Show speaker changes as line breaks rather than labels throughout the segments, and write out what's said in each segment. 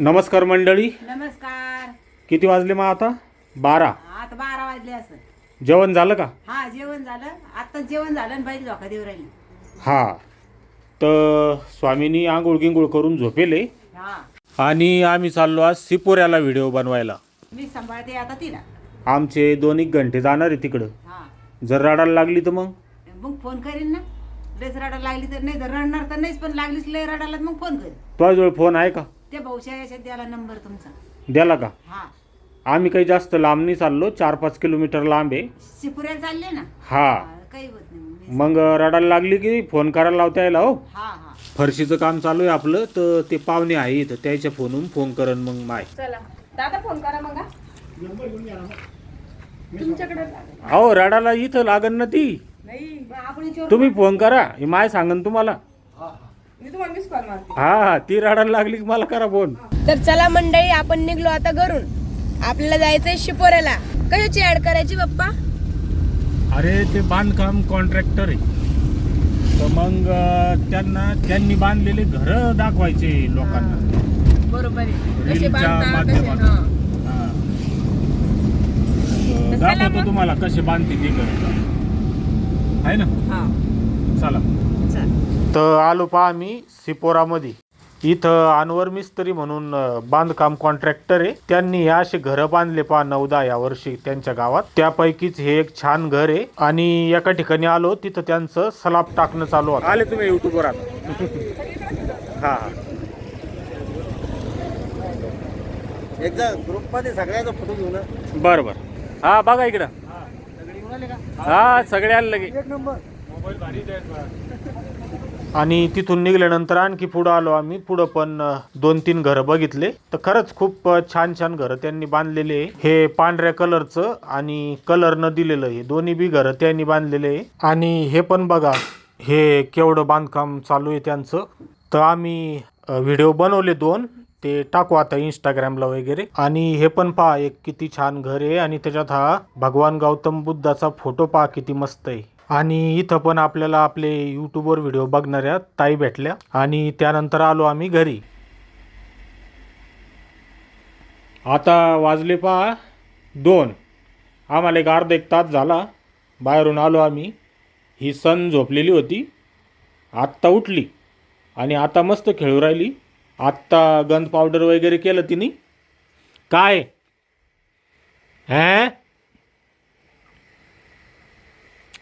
नमस्कार मंडळी.
नमस्कार.
किती वाजले मग आता? बारा.
आता बारा वाजले असं.
जेवण झालं का?
हा जेवण झालं. आता जेवण झालं आणि बाई झोका देऊ राहिली.
हा. तर स्वामीनी आंघोळ गिंगोळ करून झोपेले.
हा.
आणि आम्ही चाललो आज सिपोऱ्याला व्हिडिओ बनवायला.
मी सांभाळते आता तिला.
आमचे दोन एक घंटे जाणार आहे तिकडं.
हा.
जर रडायला लागली तर मग?
मग फोन करीन ना. लयच रडायला लागली तर नाही तर रडणार तर नाहीच पण लागलीच लय रडायला तर मग फोन करीन.
तुझ्याजवळ फोन आहे का?
त्या भाऊच्या याच्यात द्याला नंबर तुमचा.
द्याला का?
हा.
आम्ही काही जास्त लांब नाही चाललो चार पाच किलोमीटर लांब आहे.
शिपुऱ्याला चालले ना?
हा.
हा, काही होत नाही मग
रडायला लागली की फोन करायला लावता यायला हो.
हा हा.
फरशीचं काम चालू आहे आपलं तर ते पाहुणे आहे तर त्याच्या फोनहून फोन करन मग माय.
चला. दादा फोन करा मग हा. तुमच्याकडे
अहो रडायला इथं लागन ना ती.
नाही
आपण याच्यावर-
तुम्ही फोन करा ही माय सांगन तुम्हाला
मी तुम्हाला मिस कॉल मारते
हा हा ती रडायला लागली की मला करा फोन
तर चला मंडळी आपण निघलो आता घरून. आपल्याला जायचंय शिपोऱ्याला. कशाची ऍड करायची पप्पा?
अरे ते बांधकाम कॉन्ट्रॅक्टर आहे. तर मग त्यांना त्यांनी बांधलेले घर दाखवायचे लोकांना.
बरोबर आहे. कसे
रीलच्या
बांधता कसे
माध्यमातून.
हा.
हा. तर
चला
दाखवतो
मग.
तुम्हाला कसे बांधते ते घर. आहे ना?
हा.
चल. तर आलो पहा आम्ही सिपोरामध्ये. इथं अनवर मिस्त्री म्हणून बांधकाम कॉन्ट्रॅक्टर आहे. त्यांनी हे असे घरं बांधले पहा नऊदा या वर्षी त्यांच्या गावात. त्यापैकीच हे एक छान घर आहे. आणि एका ठिकाणी आलो तिथं त्यांचं सलाब टाकणं चालू होतं. आले तुम्ही युट्यूबवर आता. हा
एकदा ग्रुपमध्ये सगळ्याचा फोटो घेऊ ना
बरं बरं. हा बघा इकडं. हा सगळे आले लगे
एक नंबर.
आणि तिथून निघाल्यानंतर आणखी पुढं आलो आम्ही. पुढं पण दोन तीन घरं बघितले. तर खरंच खूप छान छान घरं त्यांनी बांधलेले आहे. हे पांढऱ्या कलरचं आणि कलर न दिलेलं आहे. दोन्ही बी घरं त्यांनी बांधलेले आहे. आणि हे पण बघा हे केवढं बांधकाम चालू आहे त्यांचं. तर आम्ही व्हिडिओ बनवले दोन. ते टाकू आता इंस्टाग्रामला वगैरे. आणि हे पण पहा एक किती छान घर आहे. आणि त्याच्यात हा भगवान गौतम बुद्धाचा फोटो पहा किती मस्त आहे. आणि इथं पण आपल्याला आपले यूट्यूबवर व्हिडिओ बघणाऱ्या ताई भेटल्या. आणि त्यानंतर आलो आम्ही घरी. आता वाजले पहा दोन. आम्हाला एक अर्धा एक तास झाला. बाहेरून आलो आम्ही. ही सन झोपलेली होती. आत्ता उठली. आणि आता मस्त खेळू राहिली. आत्ता गंध पावडर वगैरे केलं तिने. काय? हॅ?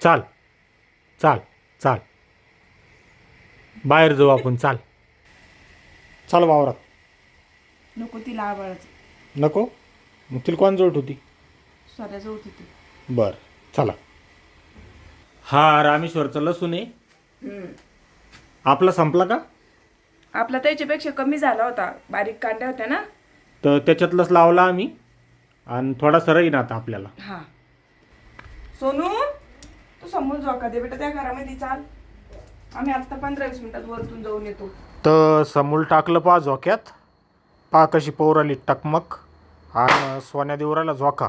चाल. चाल चाल. बाहेर जाऊ आपण चाल. चाल वावरात.
नको तिला आवडायचं
नको? मग तिला कोण जोड होती?
स्वतःच होती. ती
बर चला. हा रामेश्वरचा लसूण आहे. आपला संपला का?
आपला त्याच्यापेक्षा कमी झाला होता. बारीक कांड्या होत्या ना.
तर त्याच्यातलंच लावला आम्ही. आणि थोडासा राहीन आता आपल्याला.
हा. सोनू? तू समोर झोका दे बेटा त्या घरामध्ये चाल. आम्ही आता पंधरा वीस मिनिटात वरतून जाऊन येतो.
तर समूल टाकलं पा झोक्यात. पा कशी पौराली टकमक. आणि सोन्या देवराला झोका.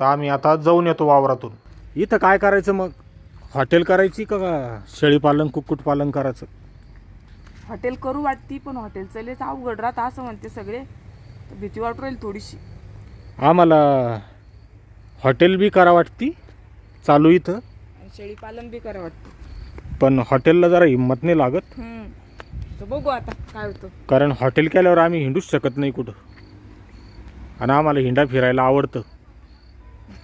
तर आम्ही आता जाऊन येतो वावरातून. इथं काय करायचं मग? हॉटेल करायची का शेळीपालन कुक्कुटपालन करायचं?
हॉटेल करू वाटती पण हॉटेल चलेच अवघड राहत असं म्हणते सगळे. तर भीती वाटू राहील थोडीशी.
आम्हाला हॉटेल बी करा वाटती. चालू इथं.
आणि शेळीपालन बी करा वाटतं.
पण हॉटेलला जरा हिंमत नाही लागत.
हम्म. तर बघू आता काय होतं.
कारण हॉटेल केल्यावर आम्ही हिंडूच शकत नाही कुठं. आणि आम्हाला हिंडा फिरायला आवडतं.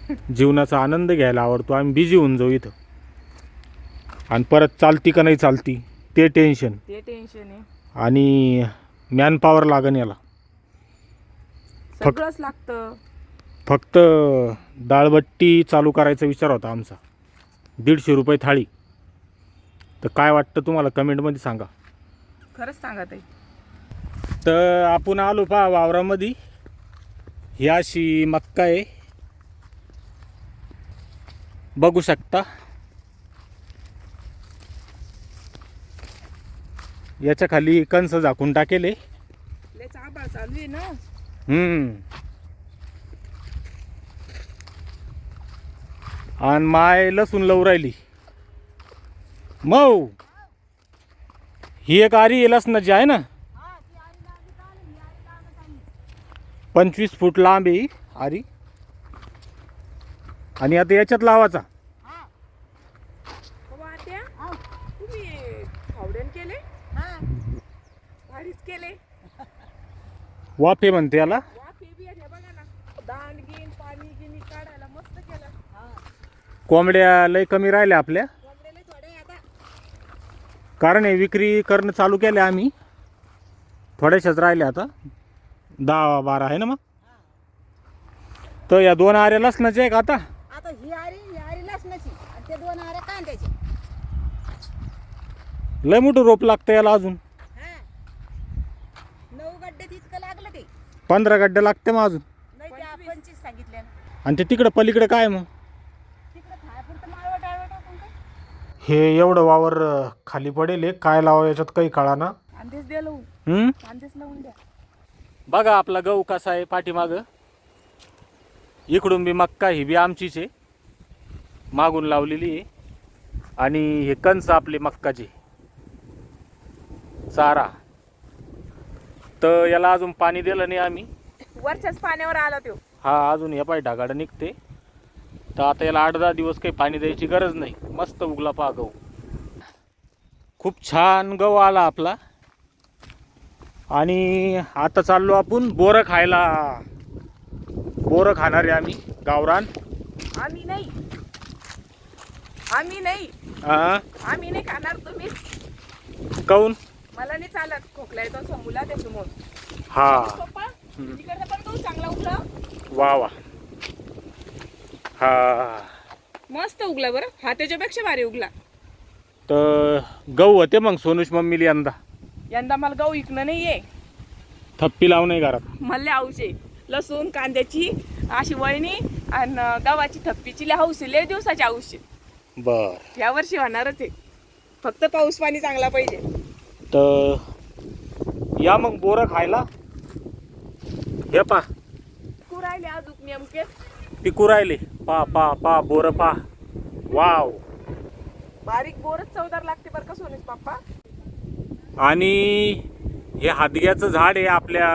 जीवनाचा आनंद घ्यायला आवडतो. आम्ही बिझी होऊन जाऊ इथं. आणि परत चालती का नाही चालती ते टेन्शन
ते टेन्शन आहे.
आणि मॅन पॉवर लागन याला.
सगळंच लागतं.
फक्त डाळबट्टी चालू करायचा विचार होता आमचा. दीडशे रुपये थाळी. तर काय वाटतं तुम्हाला? कमेंटमध्ये सांगा.
खरंच सांगा ताई.
तर आपण आलो पहा वावरामध्ये. ही अशी मक्का आहे. बघू शकता. याच्या खाली कंस झाकून टाकेले.
चालू आहे ना?
हम्म. आणि माय लसूण लव राहिली. मऊ. ही एक आरी लसणाची आहे ना? पंचवीस फूट लांब आहे ही आरी. आणि आता याच्यात
केले
वाफे म्हणते याला
वाफे बी आहे, हे बघा ना दांड गिन पाणी गिनी काढायला मस्त केलं
कोंबड्या लय कमी राहिल्या आपल्या. कारण हे विक्री करणं चालू केले आम्ही. थोड्याशाच राहिल्या आता. दहा बारा आहे ना मग? तर या दोन आऱ्या लसणाच्या आहे का आता.
आता ही आरी ही आरी लसणाची. आणि ते दोन आऱ्या कांद्याचे.
लय मोठं रोप लागतं याला अजून.
हा. नऊ गड्ड्यात इतकं लागलं ते.
पंधरा गड्ड्या लागते मग अजून.
नाही ते आपणचीच सांगितलं ना.
आणि ते तिकडं पलीकडे काय मग? हे एवढं वावर खाली पडेल हे. काय लावा याच्यात काही कळा ना.
कांदेच द्या लावून.
हम्म?
कांदेच लावून द्या.
बघा आपला गहू कसा आहे पाठीमाग. इकडून बी मक्का ही बी आमचीच आहे. मागून लावलेली आहे. आणि हे कंस आपले मक्काचे. चारा. तर याला अजून पाणी दिलं नाही आम्ही.
वरच्याच पाण्यावर आला तो.
हा अजून हे पाय ढगाडं निघते. तर आता याला आठ दहा दिवस काही पाणी द्यायची गरज नाही. मस्त उगला पहा गहू खूप छान गहू आला आपला. आणि आता चाललो आपण बोरं खायला. बोरं खाणार आहे आम्ही गावरान.
आम्ही नाही. आम्ही नाही.
हा
आम्ही नाही खाणार तुम्ही.
काऊन?
मला नाही चालत खोकला येतो समूला त्याच्यामुळे.
हा.
पप्पा तिकडचा पण गहू चांगला उगला.
वा वा. हा.
मस्त उगला बरं. हा त्याच्यापेक्षा भारी उगला.
तर गहू होते मग सोनूश मम्मीला यंदा.
यंदा मला गहू इकणं नाहीये.
थप्पी लावू नाही घरात.
मल्ले हौशे लसूण कांद्याची अशी वळणी आणि गव्हाची थप्पीची लय हौशी लय दिवसाची हौशी
बर.
या वर्षी होणारच आहे. फक्त पाऊस पाणी चांगला पाहिजे.
तर या मग बोरं खायला. हे पा.
तू राहिले अजून नेमके.
पिकू राहिले. पा पा पा बोरं पा. वाव.
बारीक बोरच चवदार लागते बरं का सोनेश पप्पा?
आणि हे हादग्याचं झाड आहे आपल्या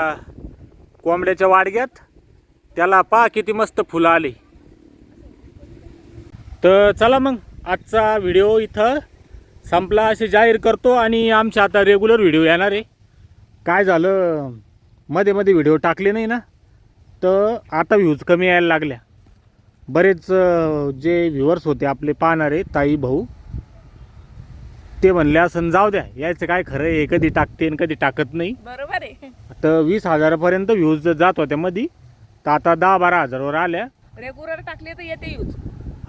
कोंबड्याच्या वाडग्यात. त्याला पा किती मस्त फुलं आली. तर चला मग आजचा व्हिडिओ इथं संपला असे जाहीर करतो आणि आमचे आता रेग्युलर व्हिडिओ येणार आहे. काय झालं? मध्ये मध्ये व्हिडिओ टाकले नाही ना? तर आता व्ह्यूज कमी यायला लागल्या. बरेच जे व्ह्युअर्स होते आपले पाहणारे ताई भाऊ ते म्हणले असं जाऊ द्या यायचं काय खरं आहे कधी टाकते आणि कधी टाकत नाही.
बरोबर आहे.
तर वीस हजारापर्यंत व्ह्यूज जात होत्या मध्ये तर आता दहा बारा हजारावर आल्या.
रेग्युलर टाकले तर येते यूज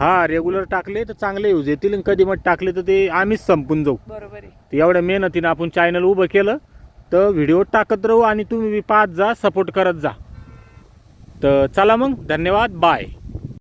हा रेग्युलर टाकले तर चांगले व्ह्यूज येतील आणि कधी मग टाकले तर ते आम्हीच संपून जाऊ.
बरोबर आहे.
तर एवढ्या मेहनतीनं आपण चॅनल उभं केलं तर व्हिडिओ टाकत राहू आणि तुम्ही बी पाहत जा सपोर्ट करत जा. तर चला मग धन्यवाद बाय